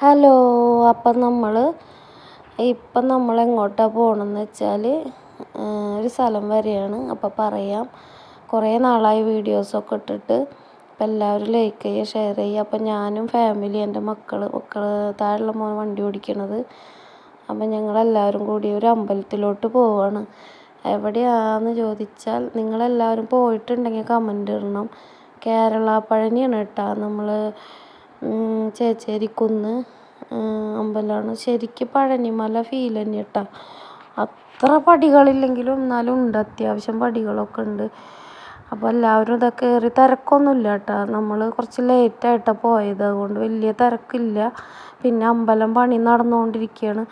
Hello അപ്പം നമ്മൾ ഇപ്പം നമ്മൾ എങ്ങോട്ടാണ് പോകണമെന്ന് വെച്ചാൽ ഒരു സ്ഥലം വരെയാണ്. അപ്പം പറയാം. കുറേ നാളായി വീഡിയോസൊക്കെ ഇട്ടിട്ട്. അപ്പം എല്ലാവരും ലൈക്ക് ചെയ്യുക ഷെയർ ചെയ്യുക. അപ്പം ഞാനും ഫാമിലി എന്റെ മക്കൾ മക്കൾ താഴെയുള്ള മോൻ വണ്ടി ഓടിക്കണത്. അപ്പം ഞങ്ങളെല്ലാവരും കൂടി ഒരു അമ്പലത്തിലോട്ട് പോവാണ്. എവിടെയാണെന്ന് ചോദിച്ചാൽ നിങ്ങളെല്ലാവരും പോയിട്ടുണ്ടെങ്കിൽ കമന്റ് ഇടണം. കേരള പഴനിയാണ് കേട്ടോ നമ്മൾ ചേച്ചേരിക്കുന്ന് അമ്പലമാണ്. ശരിക്കും പഴനിമല ഫീൽ തന്നെ കേട്ടോ അത്ര പടികളില്ലെങ്കിലും എന്നാലും ഉണ്ട്. അത്യാവശ്യം പടികളൊക്കെ ഉണ്ട്. അപ്പോൾ എല്ലാവരും ഇതൊക്കെ കയറി തിരക്കൊന്നുമില്ല കേട്ടോ നമ്മൾ കുറച്ച് ലേറ്റായിട്ടാണ് പോയത്. അതുകൊണ്ട് വലിയ തിരക്കില്ല. പിന്നെ അമ്പലം പണി നടന്നുകൊണ്ടിരിക്കുകയാണ്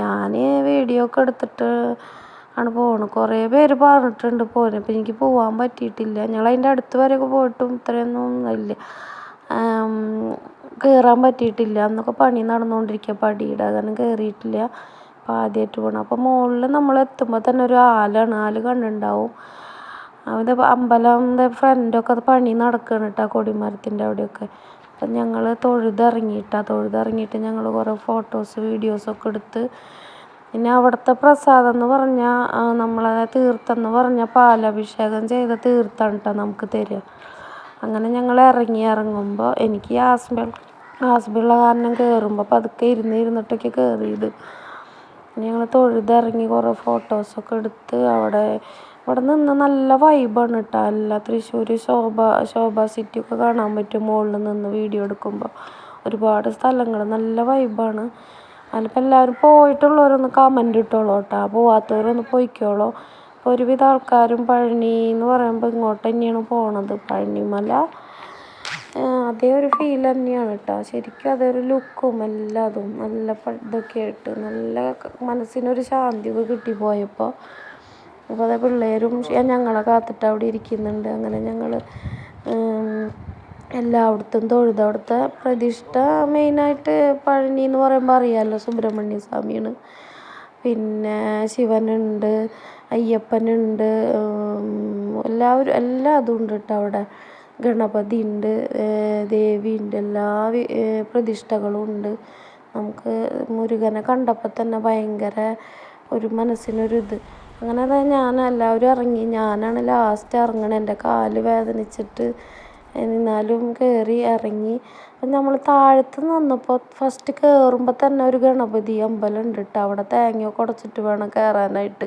ഞാൻ വീഡിയോ ഒക്കെ എടുത്തിട്ട് ആണ് പോകണം കുറേ പേര് പറഞ്ഞിട്ടുണ്ട് പോകാൻ അപ്പോൾ എനിക്ക് പോകാൻ പറ്റിയിട്ടില്ല. ഞങ്ങൾ അതിന്റെ അടുത്ത് വരെയൊക്കെ പോയിട്ടും ഇത്രയൊന്നും ഇല്ല. കയറാൻ പറ്റിയിട്ടില്ല. അന്നൊക്കെ പണി നടന്നുകൊണ്ടിരിക്കുക. പടിയുടെ കാരണം കയറിയിട്ടില്ല അപ്പം ആദ്യമായിട്ട് പോകണം അപ്പോൾ മുകളിൽ നമ്മൾ എത്തുമ്പോൾ തന്നെ ഒരു ആലാണ്. ആൽ കണ്ടിട്ടുണ്ടാവും അവിടെ അമ്പലം ഫ്രണ്ടൊക്കെ പണി നടക്കുകയാണ് കേട്ടോ കൊടിമരത്തിന്റെ അവിടെയൊക്കെ. അപ്പം ഞങ്ങൾ തൊഴുതിറങ്ങിയിട്ടാണ് തൊഴുതിറങ്ങിയിട്ട് ഞങ്ങൾ കുറേ ഫോട്ടോസ് വീഡിയോസൊക്കെ എടുത്ത് പിന്നെ അവിടുത്തെ പ്രസാദം എന്ന് പറഞ്ഞാൽ നമ്മളെ തീർത്ഥം എന്ന് പറഞ്ഞാൽ പാലഭിഷേകം ചെയ്ത തീർത്ഥാണ് കേട്ടോ നമുക്ക് തരിക. അങ്ങനെ ഞങ്ങൾ ഇറങ്ങി ഇറങ്ങുമ്പോൾ എനിക്ക് ആസ്മ ആസ്മയുള്ള കാരണം കയറുമ്പോൾ പതുക്കെ ഇരുന്ന് ഇരുന്നിട്ടൊക്കെ കയറിയത് ഞങ്ങൾ തൊഴുതിറങ്ങി കുറേ ഫോട്ടോസൊക്കെ എടുത്ത് അവിടെ ഇവിടെ നിന്ന് നല്ല വൈബാണ് കേട്ടോ അല്ല തൃശ്ശൂർ ശോഭ ശോഭ സിറ്റി ഒക്കെ കാണാൻ പറ്റും മുകളിൽ നിന്ന് വീഡിയോ എടുക്കുമ്പോൾ ഒരുപാട് സ്ഥലങ്ങൾ നല്ല വൈബാണ്. അതിലിപ്പോൾ എല്ലാവരും പോയിട്ടുള്ളവരൊന്ന് കമന്റ് ഇട്ടോളൂ കേട്ടോ പോവാത്തവരൊന്ന് പോയിക്കോളൂ. അപ്പോൾ ഒരുവിധ ആൾക്കാരും പഴനി എന്ന് പറയുമ്പോൾ ഇങ്ങോട്ട് തന്നെയാണ് പോണത്. പഴനിമല അതേ ഒരു ഫീൽ തന്നെയാണ് കേട്ടോ. ശരിക്കും അതൊരു ലുക്കും എല്ലാതും നല്ല ഇതൊക്കെ ആയിട്ട് നല്ല മനസ്സിനൊരു കിട്ടി പോയപ്പോൾ അപ്പോൾ അതേ പിള്ളേരും ഞങ്ങളെ കാത്തിട്ട് അവിടെ ഇരിക്കുന്നുണ്ട്. അങ്ങനെ ഞങ്ങൾ എല്ലായിടത്തും തൊഴുത് അവിടുത്തെ പ്രതിഷ്ഠ മെയിനായിട്ട് പഴനി എന്ന് പറയുമ്പോൾ അറിയാമല്ലോ സുബ്രഹ്മണ്യ സ്വാമിയാണ്. പിന്നെ ശിവനുണ്ട് അയ്യപ്പനുണ്ട് എല്ലാവരും എല്ലാ അതും ഉണ്ട് കേട്ടോ അവിടെ. ഗണപതി ഉണ്ട് ദേവി ഉണ്ട് എല്ലാ പ്രതിഷ്ഠകളും ഉണ്ട് നമുക്ക് മുരുകനെ കണ്ടപ്പോൾ തന്നെ ഭയങ്കര ഒരു മനസ്സിനൊരിത്. അങ്ങനെ അതാ ഞാൻ എല്ലാവരും ഇറങ്ങി. ഞാനാണ് ലാസ്റ്റ് ഇറങ്ങണത്. എന്റെ കാൽ വേദനിച്ചിട്ട് എന്നാലും കയറി ഇറങ്ങി. നമ്മൾ താഴത്ത് വന്നപ്പോൾ ഫസ്റ്റ് കയറുമ്പോൾ തന്നെ ഒരു ഗണപതി അമ്പലം ഉണ്ട് കേട്ടോ അവിടെ തേങ്ങയൊക്കെ ഉടച്ചിട്ട് വേണം കയറാനായിട്ട്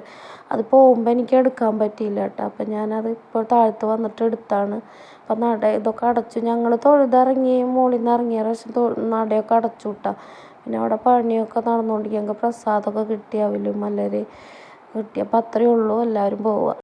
അത് പോകുമ്പോൾ എനിക്ക് എടുക്കാൻ പറ്റിയില്ല കേട്ടോ അപ്പം ഞാനത് ഇപ്പോൾ താഴത്ത് വന്നിട്ട് എടുത്താണ്. അപ്പം നട ഇതൊക്കെ അടച്ചു. ഞങ്ങൾ തൊഴുതിറങ്ങി മുകളിൽ നിന്ന് ഇറങ്ങിയ പ്രാവശ്യം നടയൊക്കെ അടച്ചു വിട്ടാ പിന്നെ അവിടെ പണിയൊക്കെ നടന്നുകൊണ്ടിരിക്കുക ഞങ്ങൾക്ക് പ്രസാദമൊക്കെ കിട്ടി. അവലും മലര് കിട്ടി. അപ്പം അത്രയേ ഉള്ളൂ. എല്ലാവരും പോവുക